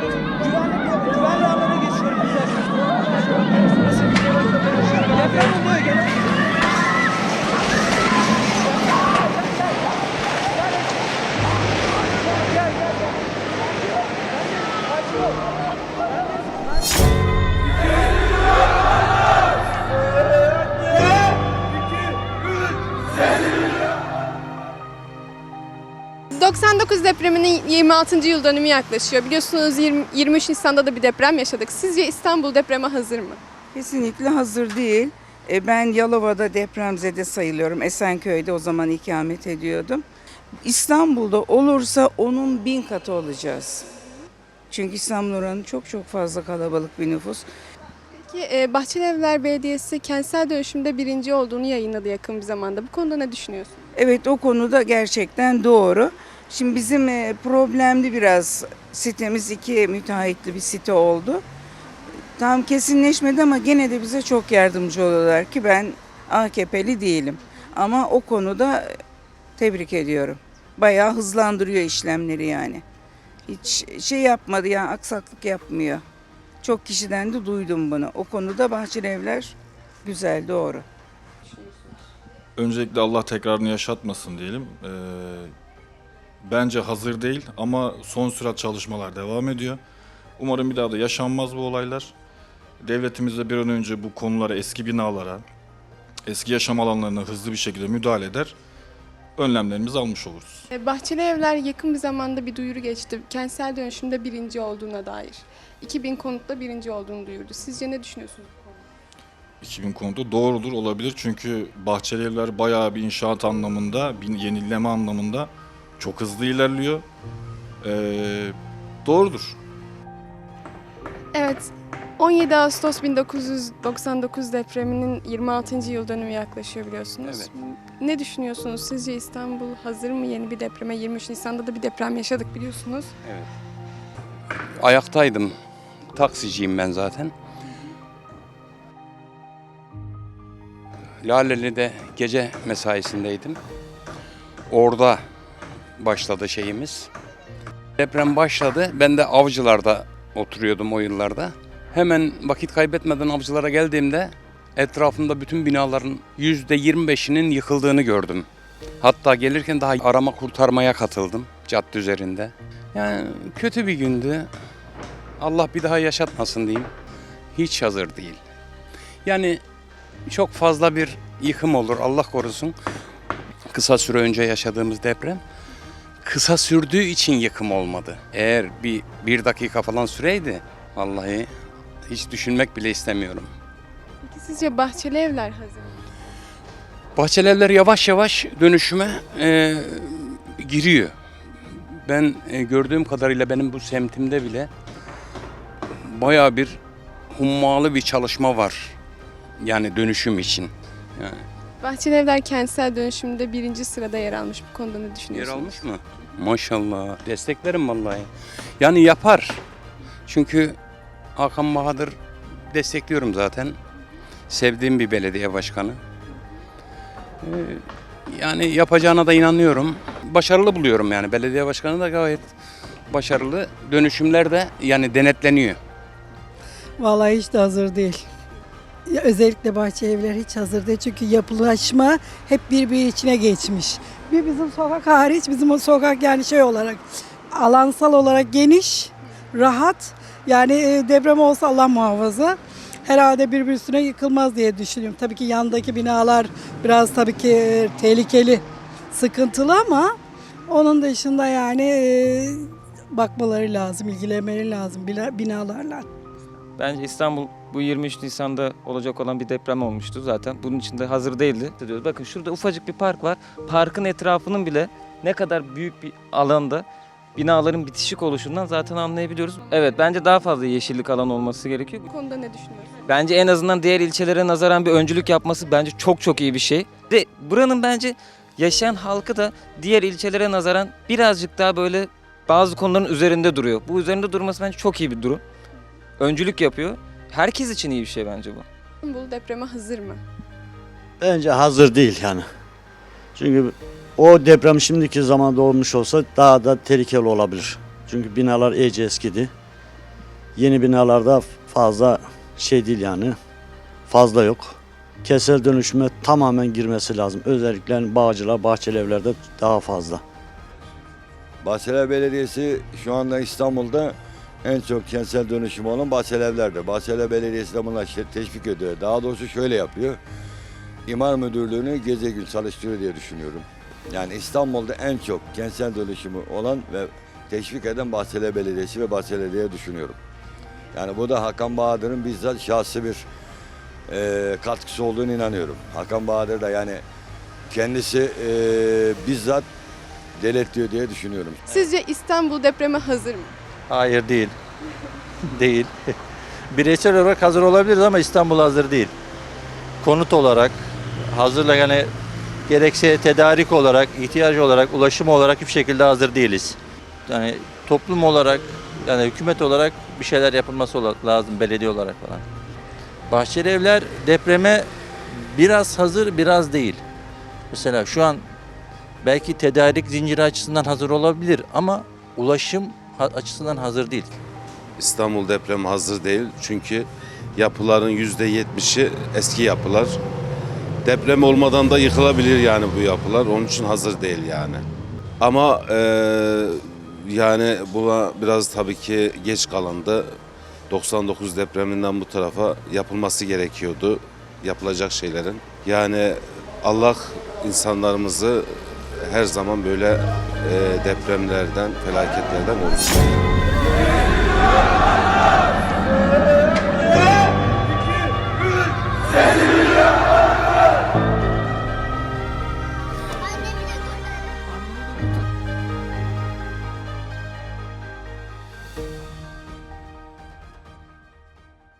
Güvenli, güvenli alana geçiyorum. Deprem 99 depreminin 26. yıl dönümü yaklaşıyor. Biliyorsunuz 20 23 Nisan'da da bir deprem yaşadık. Sizce İstanbul depreme hazır mı? Kesinlikle hazır değil. E, Ben Yalova'da depremzede sayılıyorum. Esenköy'de o zaman ikamet ediyordum. İstanbul'da olursa onun bin katı olacağız. Çünkü İstanbul oranı çok çok fazla kalabalık bir nüfus. Peki e, Bahçelievler Belediyesi kentsel dönüşümde birinci olduğunu yayınladı yakın bir zamanda. Bu konuda ne düşünüyorsun? Evet o konuda gerçekten doğru. Şimdi bizim e, problemli biraz sitemiz iki müteahhitli bir site oldu. Tam kesinleşmedi ama gene de bize çok yardımcı oluyorlar ki ben AKP'li değilim. Ama o konuda tebrik ediyorum. Bayağı hızlandırıyor işlemleri yani. Hiç şey yapmadı ya aksaklık yapmıyor. Çok kişiden de duydum bunu. O konuda Bahçeli Evler güzel doğru. Öncelikle Allah tekrarını yaşatmasın diyelim. Ee, bence hazır değil ama son sürat çalışmalar devam ediyor. Umarım bir daha da yaşanmaz bu olaylar. Devletimiz de bir an önce bu konulara, eski binalara, eski yaşam alanlarına hızlı bir şekilde müdahale eder. Önlemlerimizi almış oluruz. E, Bahçelievler yakın bir zamanda bir duyuru geçti. Kentsel dönüşümde birinci olduğuna dair. 2000 konutla birinci olduğunu duyurdu. Sizce ne düşünüyorsunuz? bu konuda? 2000 konuda doğrudur olabilir çünkü Bahçeli Evler bayağı bir inşaat anlamında, bir yenileme anlamında çok hızlı ilerliyor. Ee, doğrudur. Evet, 17 Ağustos 1999 depreminin 26. yıl dönümü yaklaşıyor biliyorsunuz. Evet. Ne düşünüyorsunuz? Sizce İstanbul hazır mı yeni bir depreme? 23 Nisan'da da bir deprem yaşadık biliyorsunuz. Evet. Ayaktaydım. Taksiciyim ben zaten. Laleli'de gece mesaisindeydim. Orada başladı şeyimiz. Deprem başladı. Ben de avcılarda oturuyordum o yıllarda. Hemen vakit kaybetmeden avcılara geldiğimde etrafımda bütün binaların %25'inin yıkıldığını gördüm. Hatta gelirken daha arama kurtarmaya katıldım cadde üzerinde. Yani kötü bir gündü. Allah bir daha yaşatmasın diyeyim. Hiç hazır değil. Yani çok fazla bir yıkım olur Allah korusun. Kısa süre önce yaşadığımız deprem kısa sürdüğü için yıkım olmadı. Eğer bir, bir dakika falan süreydi vallahi hiç düşünmek bile istemiyorum. Peki sizce Bahçelievler hazır mı? Bahçelievler yavaş yavaş dönüşüme e, giriyor. Ben e, gördüğüm kadarıyla benim bu semtimde bile bayağı bir hummalı bir çalışma var. Yani dönüşüm için. Yani Bahçelievler kentsel dönüşümde birinci sırada yer almış. Bu konuda ne yer düşünüyorsunuz? almış mı? Maşallah. Desteklerim vallahi. Yani yapar. Çünkü Hakan Bahadır destekliyorum zaten. Sevdiğim bir belediye başkanı. Ee, Yani yapacağına da inanıyorum. Başarılı buluyorum yani. Belediye başkanı da gayet başarılı. Dönüşümler de yani denetleniyor. Vallahi hiç de hazır değil. Özellikle bahçe evler hiç hazır değil. Çünkü yapılaşma hep birbiri içine geçmiş. Bir bizim sokak hariç bizim o sokak yani şey olarak alansal olarak geniş, rahat. Yani e, deprem olsa Allah muhafaza herhalde birbiri üstüne yıkılmaz diye düşünüyorum. Tabii ki yandaki binalar biraz tabii ki e, tehlikeli, sıkıntılı ama onun dışında yani e, bakmaları lazım, ilgilenmeleri lazım bina- binalarla. Bence İstanbul bu 23 Nisan'da olacak olan bir deprem olmuştu zaten. Bunun için de hazır değildi. Bakın şurada ufacık bir park var. Parkın etrafının bile ne kadar büyük bir alanda binaların bitişik oluşundan zaten anlayabiliyoruz. Evet bence daha fazla yeşillik alan olması gerekiyor. Bu konuda ne düşünüyorsunuz? Bence en azından diğer ilçelere nazaran bir öncülük yapması bence çok çok iyi bir şey. Ve buranın bence yaşayan halkı da diğer ilçelere nazaran birazcık daha böyle bazı konuların üzerinde duruyor. Bu üzerinde durması bence çok iyi bir durum. Öncülük yapıyor. Herkes için iyi bir şey bence bu. İstanbul depreme hazır mı? Bence hazır değil yani. Çünkü o deprem şimdiki zamanda olmuş olsa daha da tehlikeli olabilir. Çünkü binalar iyice eskidi. Yeni binalarda fazla şey değil yani. Fazla yok. Kentsel dönüşüme tamamen girmesi lazım. Özellikle bağcılar, bahçeli evlerde daha fazla. Bahçeli Belediyesi şu anda İstanbul'da en çok kentsel dönüşümü olan Bahçelievler'de. Bahçeli Belediyesi de işte teşvik ediyor. Daha doğrusu şöyle yapıyor. İmar Müdürlüğü'nü gece gün çalıştırıyor diye düşünüyorum. Yani İstanbul'da en çok kentsel dönüşümü olan ve teşvik eden Bahçeli Belediyesi ve Bahçeli diye düşünüyorum. Yani bu da Hakan Bahadır'ın bizzat şahsi bir e, katkısı olduğunu inanıyorum. Hakan Bahadır da yani kendisi e, bizzat denetliyor diye düşünüyorum. Sizce İstanbul depreme hazır mı? Hayır değil. değil. Bireysel olarak hazır olabiliriz ama İstanbul hazır değil. Konut olarak hazırla yani gerekse tedarik olarak, ihtiyaç olarak, ulaşım olarak hiçbir şekilde hazır değiliz. Yani toplum olarak, yani hükümet olarak bir şeyler yapılması lazım belediye olarak falan. Bahçeli evler depreme biraz hazır, biraz değil. Mesela şu an belki tedarik zinciri açısından hazır olabilir ama ulaşım açısından hazır değil. İstanbul depremi hazır değil çünkü yapıların yüzde yetmişi eski yapılar. Deprem olmadan da yıkılabilir yani bu yapılar. Onun için hazır değil yani. Ama e, yani buna biraz tabii ki geç kalındı. 99 depreminden bu tarafa yapılması gerekiyordu yapılacak şeylerin. Yani Allah insanlarımızı her zaman böyle e, depremlerden, felaketlerden korusun. Selim!